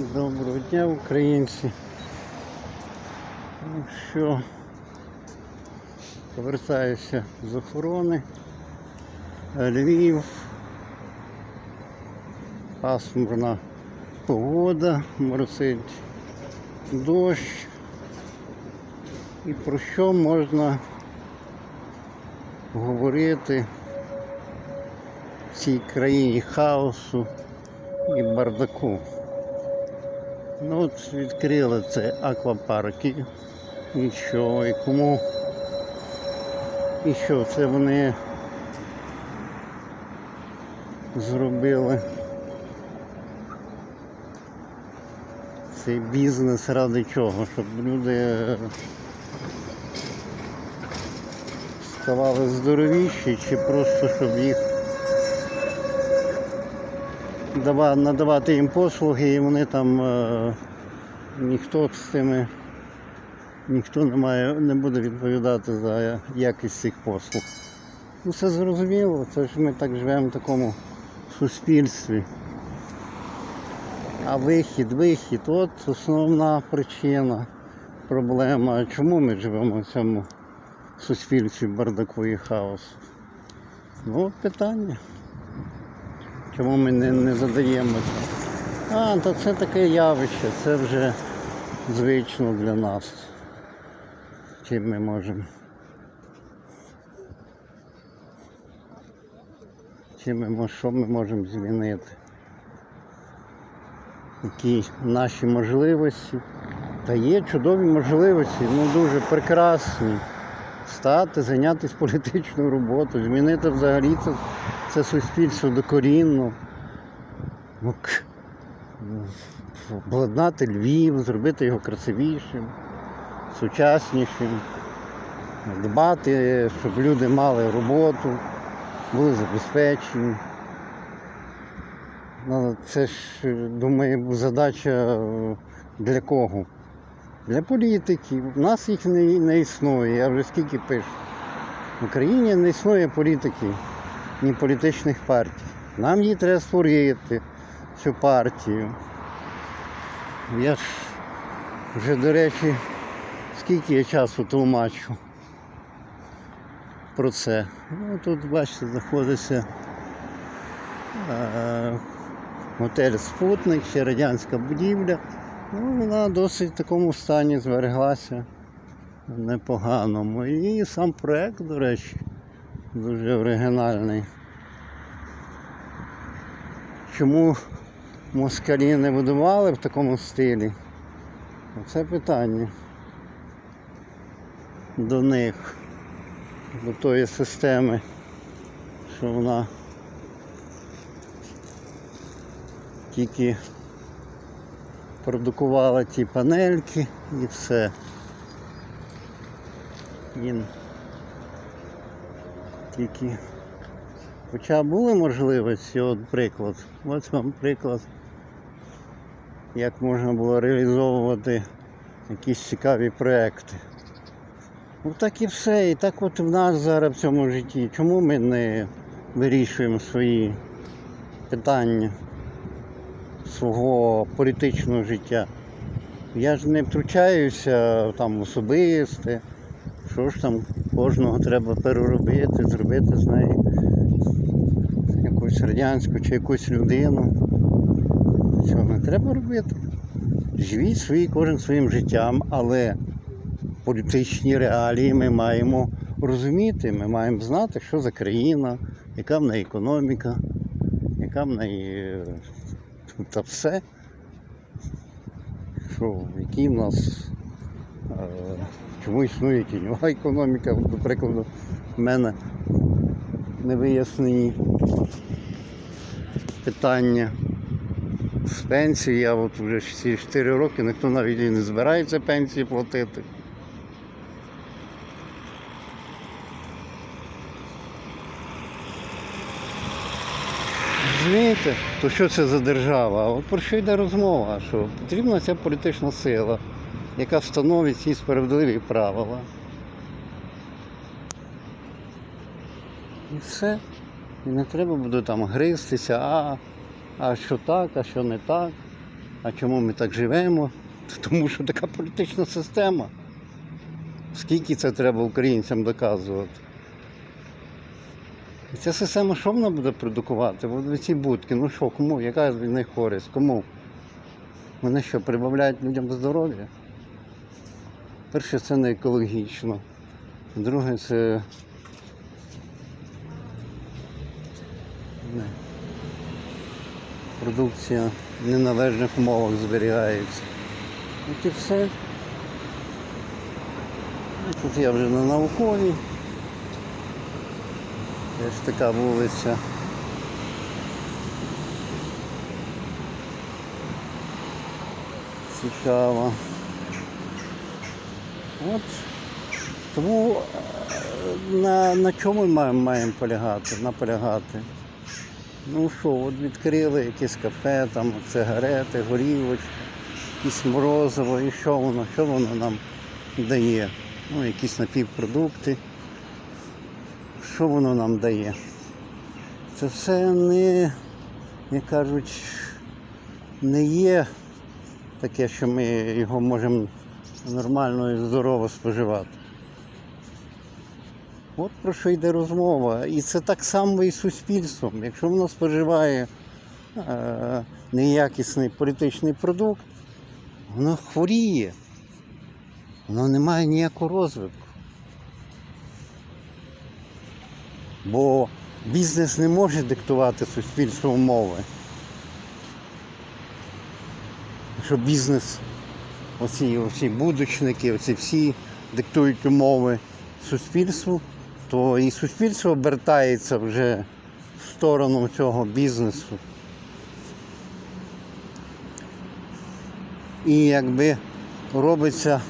Доброго дня, українці. Ну що, повертаюся з охорони. Львів. Пасмурна погода, моросить дощ. І про що можна говорити в цій країні хаосу і бардаку? Ну от відкрили це аквапарки. І що, і кому? І що, це вони зробили цей бізнес ради чого? Щоб люди ставали здоровіші чи просто щоб їх надавати їм послуги і вони там е, ніхто з цими ніхто не має, не буде відповідати за якість цих послуг. Ну все зрозуміло, це ж ми так живемо в такому суспільстві. А вихід, вихід, от основна причина, проблема. Чому ми живемо в цьому суспільстві бардаку і хаосу? Ну, питання. Чому ми не, не задаємо? це? А, то це таке явище, це вже звично для нас. Чим ми можемо. Чим ми, що ми можемо змінити? Які наші можливості. Та є чудові можливості, ну дуже прекрасні. Стати, зайнятися політичною роботою, змінити взагалі це, це суспільство докорінно. Ну, обладнати Львів, зробити його красивішим, сучаснішим, дбати, щоб люди мали роботу, були забезпечені. Ну, Це ж, думаю, задача для кого? Для політиків. У нас їх не, не існує, я вже скільки пишу. В Україні не існує політиків, ні політичних партій. Нам її треба створити, цю партію. Я ж вже, до речі, скільки я часу тлумачу про це. Ну, тут, бачите, знаходиться е, готель Спутник, ще радянська будівля. Ну, вона досить в такому стані збереглася непоганому. І сам проект, до речі, дуже оригінальний. Чому москалі не будували в такому стилі? Це питання до них, до тої системи, що вона тільки продукувала ті панельки і все. І тільки Хоча були можливості, от приклад. Ось вам приклад, як можна було реалізовувати якісь цікаві проекти. Ну так і все. І так от в нас зараз в цьому житті. Чому ми не вирішуємо свої питання свого політичного життя? Я ж не втручаюся там особисте, що ж там кожного треба переробити, зробити з неї якусь радянську чи якусь людину. Цього не треба робити. Живіть свої кожен своїм життям, але політичні реалії ми маємо розуміти. Ми маємо знати, що за країна, яка в неї економіка, яка в неї та все. Що, які в нас е, чому існує тіньова економіка, до прикладу, в мене не вияснені питання з пенсії. Я от вже всі 4 роки ніхто навіть і не збирається пенсії платити. Розумієте, то що це за держава? От про що йде розмова? Що потрібна ця політична сила, яка встановить ці справедливі правила. І все. І не треба буде там гристися, а, а що так, а що не так. А чому ми так живемо? Тому що така політична система. Скільки це треба українцям доказувати? І ця система що вона буде продукувати? От ці будки, ну що, кому? Яка від них користь? Кому? Вони що, прибавляють людям здоров'я? Перше, це не екологічно. Друге, це не. продукція в неналежних умовах зберігається. От і все. Тут я вже на науковій. Теж така вулиця. Цікава. От. Тому е, на, на чому ми маємо, полягати? Наполягати? Ну що, от відкрили якесь кафе, там сигарети, горілочки, якісь морозиво, і що воно, що воно нам дає? Ну, якісь напівпродукти. Що воно нам дає? Це все не, як кажуть, не є таке, що ми його можемо нормально і здорово споживати. От про що йде розмова. І це так само і з суспільством. Якщо воно споживає е, неякісний політичний продукт, воно хворіє. Воно не має ніякого розвитку. Бо бізнес не може диктувати суспільству умови. Якщо бізнес, оці, оці будучники, оці всі диктують умови суспільству, то і суспільство обертається вже в сторону цього бізнесу. І якби робиться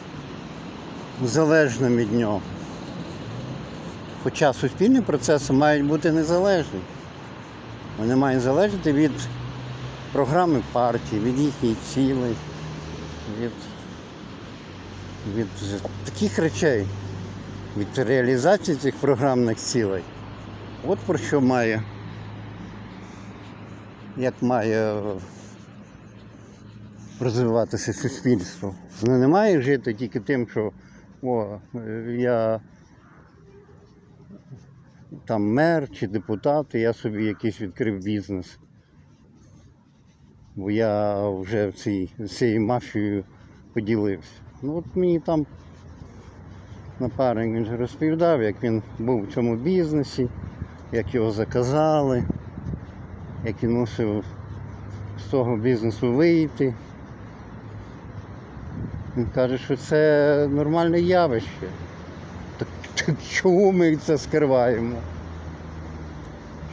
залежним від нього. Хоча суспільні процеси мають бути незалежні. Вони мають залежати від програми партії, від їхніх цілей, від, від таких речей, від реалізації цих програмних цілей. От про що має, як має розвиватися суспільство. Воно не має жити тільки тим, що о, я там мер чи депутат, і я собі якийсь відкрив бізнес. Бо я вже в цією мафією поділився. Ну от мені там напарник він розповідав, як він був в цьому бізнесі, як його заказали, як він мусив з того бізнесу вийти. Він каже, що це нормальне явище. Так, так чому ми це скриваємо?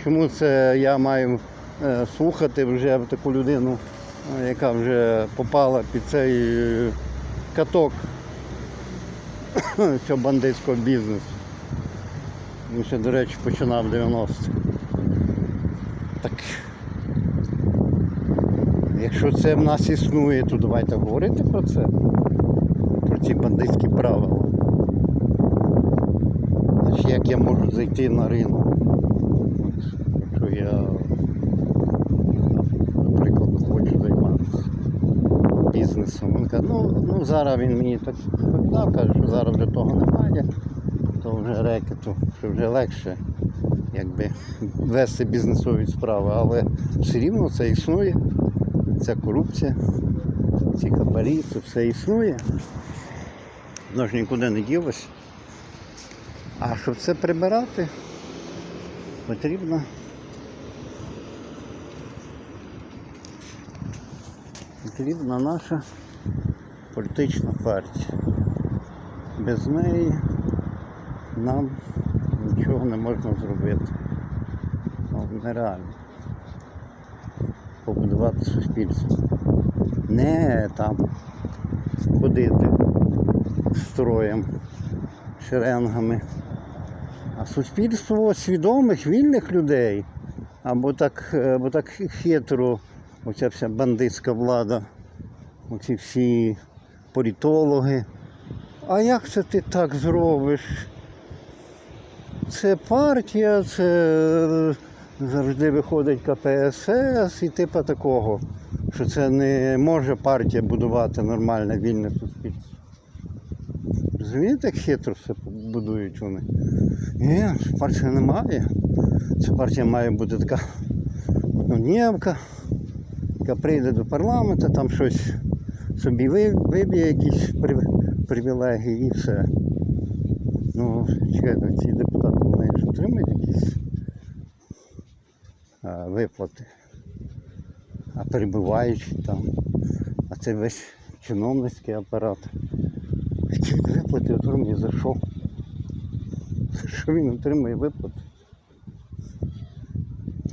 Чому це я маю е, слухати вже таку людину, е, яка вже попала під цей е, каток цього бандитського бізнесу? Він ще, до речі, починав 90-х. Так якщо це в нас існує, то давайте говорити про це, про ці бандитські правила. Значить, як я можу зайти на ринок? От, Якщо я, наприклад, хочу займатися бізнесом. Він ну, ну зараз він мені так сказав, каже, що зараз вже того немає, то вже рекету, що вже легше якби, вести бізнесові справи, але все рівно це існує, ця корупція, ці хабарі, це все існує. Воно ж нікуди не ділося. А щоб це прибирати, потрібно потрібна наша політична партія. Без неї нам нічого не можна зробити. Ну, нереально. Побудувати суспільство. Не там ходити строєм, шеренгами. А суспільство свідомих, вільних людей. Або так, або так хитро, оця вся бандитська влада, оці всі політологи. А як це ти так зробиш? Це партія, це завжди виходить КПСС і типа такого. що це не може партія будувати нормальне вільне суспільство. Розумієте, як хитро все будують вони? Ні, партії немає. Ця партія має бути така однодневка, яка прийде до парламенту, там щось собі виб'є якісь привілегії і все. Ну, чекайте, ці депутати вони ж отримують якісь а, виплати. А перебуваючи там, а це весь чиновницький апарат. Які виплати отримує за що? За що він отримує виплати?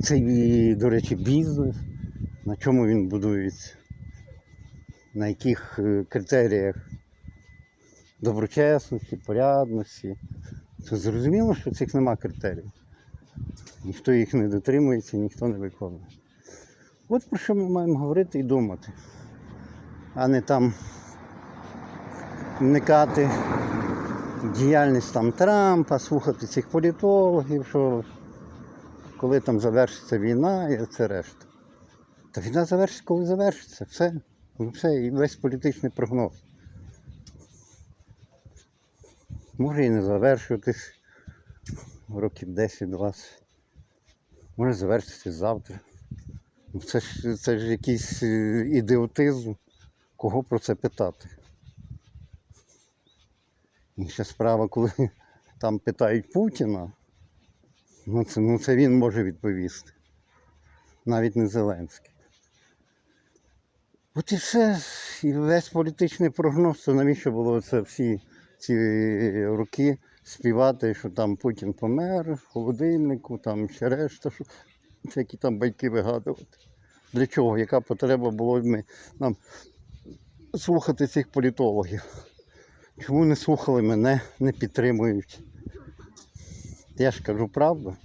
Це, до речі, бізнес. На чому він будується? На яких е, критеріях доброчесності, порядності. Це зрозуміло, що цих нема критеріїв. Ніхто їх не дотримується, ніхто не виконує. От про що ми маємо говорити і думати, а не там вникати діяльність там Трампа, слухати цих політологів, що коли там завершиться війна і це решта. Та війна завершиться, коли завершиться. Все. Ну, Все, і весь політичний прогноз. Може і не завершуватись років 10-20. Може завершитися завтра. Ну, Це ж, це ж якийсь е, ідіотизм. Кого про це питати? Інша справа, коли там питають Путіна, ну це, ну це він може відповісти. Навіть не Зеленський. От і все, і весь політичний прогноз, то навіщо було це всі ці роки співати, що там Путін помер в холодильнику, там ще решта, що які там байки вигадувати. Для чого? Яка потреба було ми, нам слухати цих політологів? Чому не слухали мене, не підтримують? Я ж кажу правду.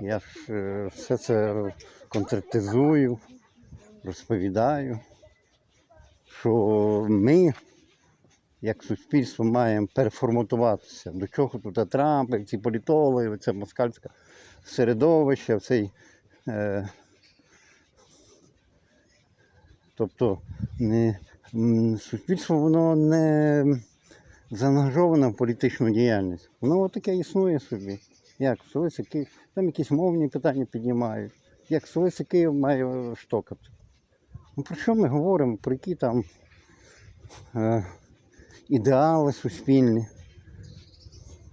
Я ж е, все це конкретизую, розповідаю, що ми, як суспільство, маємо переформатуватися. До чого тут Трамп, ці політологи, це москальське середовище, цей. Е, тобто не, суспільство воно не заангажоване в політичну діяльність. Воно таке існує собі. Як столиця Київ, там якісь мовні питання піднімають. Як столиця Київ має штокати. Ну про що ми говоримо? Про які там е, ідеали суспільні?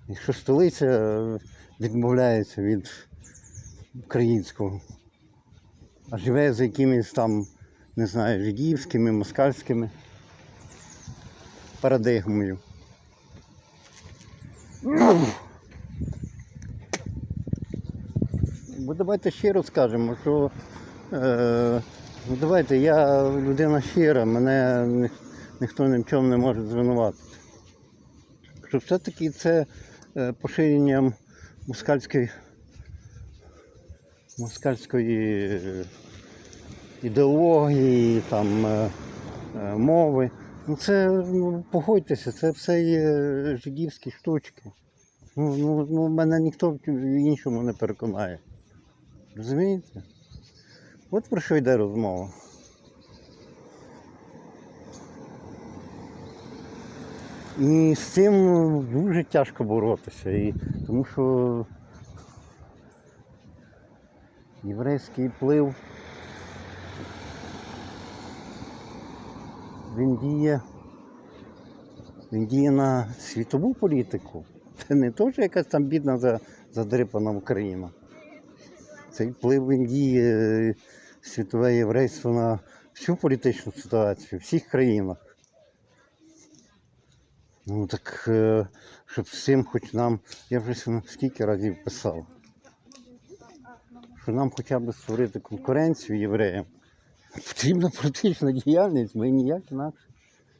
Якщо столиця відмовляється від українського, а живе за якимись там, не знаю, жидівськими, москальськими парадигмою. Бо давайте щиро скажемо, що е, ну давайте я людина щира, мене ні- ніхто ні в чому не може звинуватити. Що все-таки це е, поширенням москальської, москальської е, ідеології, там, е, мови. Ну це ну, погодьтеся, це все є жидівські штучки. Ну, ну, ну, мене ніхто в іншому не переконає. Розумієте? От про що йде розмова. І з цим дуже тяжко боротися. І, тому що єврейський вплив він діє, він діє на світову політику. Це не то, що якась там бідна задрипана Україна. Цей вплив він діє світове єврейство на всю політичну ситуацію, всіх країнах. Ну так, е, щоб цим хоч нам, я вже скільки разів писав, що нам хоча б створити конкуренцію євреям. Потрібна політична діяльність, ми ніяк інакше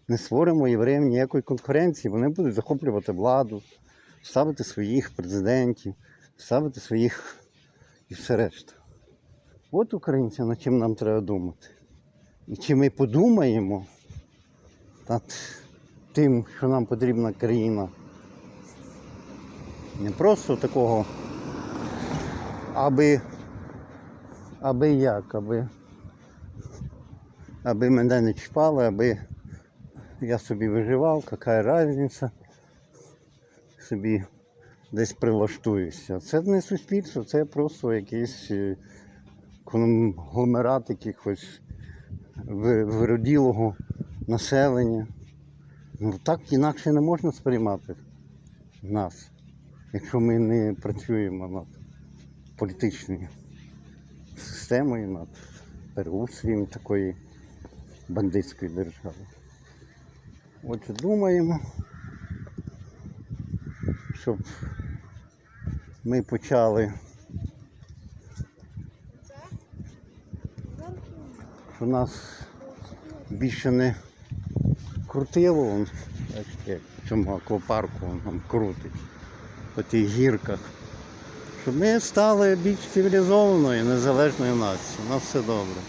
не створимо євреям ніякої конкуренції. Вони будуть захоплювати владу, ставити своїх президентів, ставити своїх і все решта. От українці, над чим нам треба думати. І чи ми подумаємо над тим, що нам потрібна країна. Не просто такого, аби, аби як, аби аби мене не чіпали, аби я собі виживав, яка різниця. Собі десь прилаштуюся. Це не суспільство, це просто якийсь е, конгломерат якихось вироділого населення. Ну так інакше не можна сприймати нас, якщо ми не працюємо над політичною системою, над переустрієм такої бандитської держави. Отже, думаємо, щоб ми почали, що нас більше не крутило, вон, як в цьому аквапарку нам крутить по тих гірках. Щоб ми стали більш цивілізованою, незалежною нацією. У нас все добре.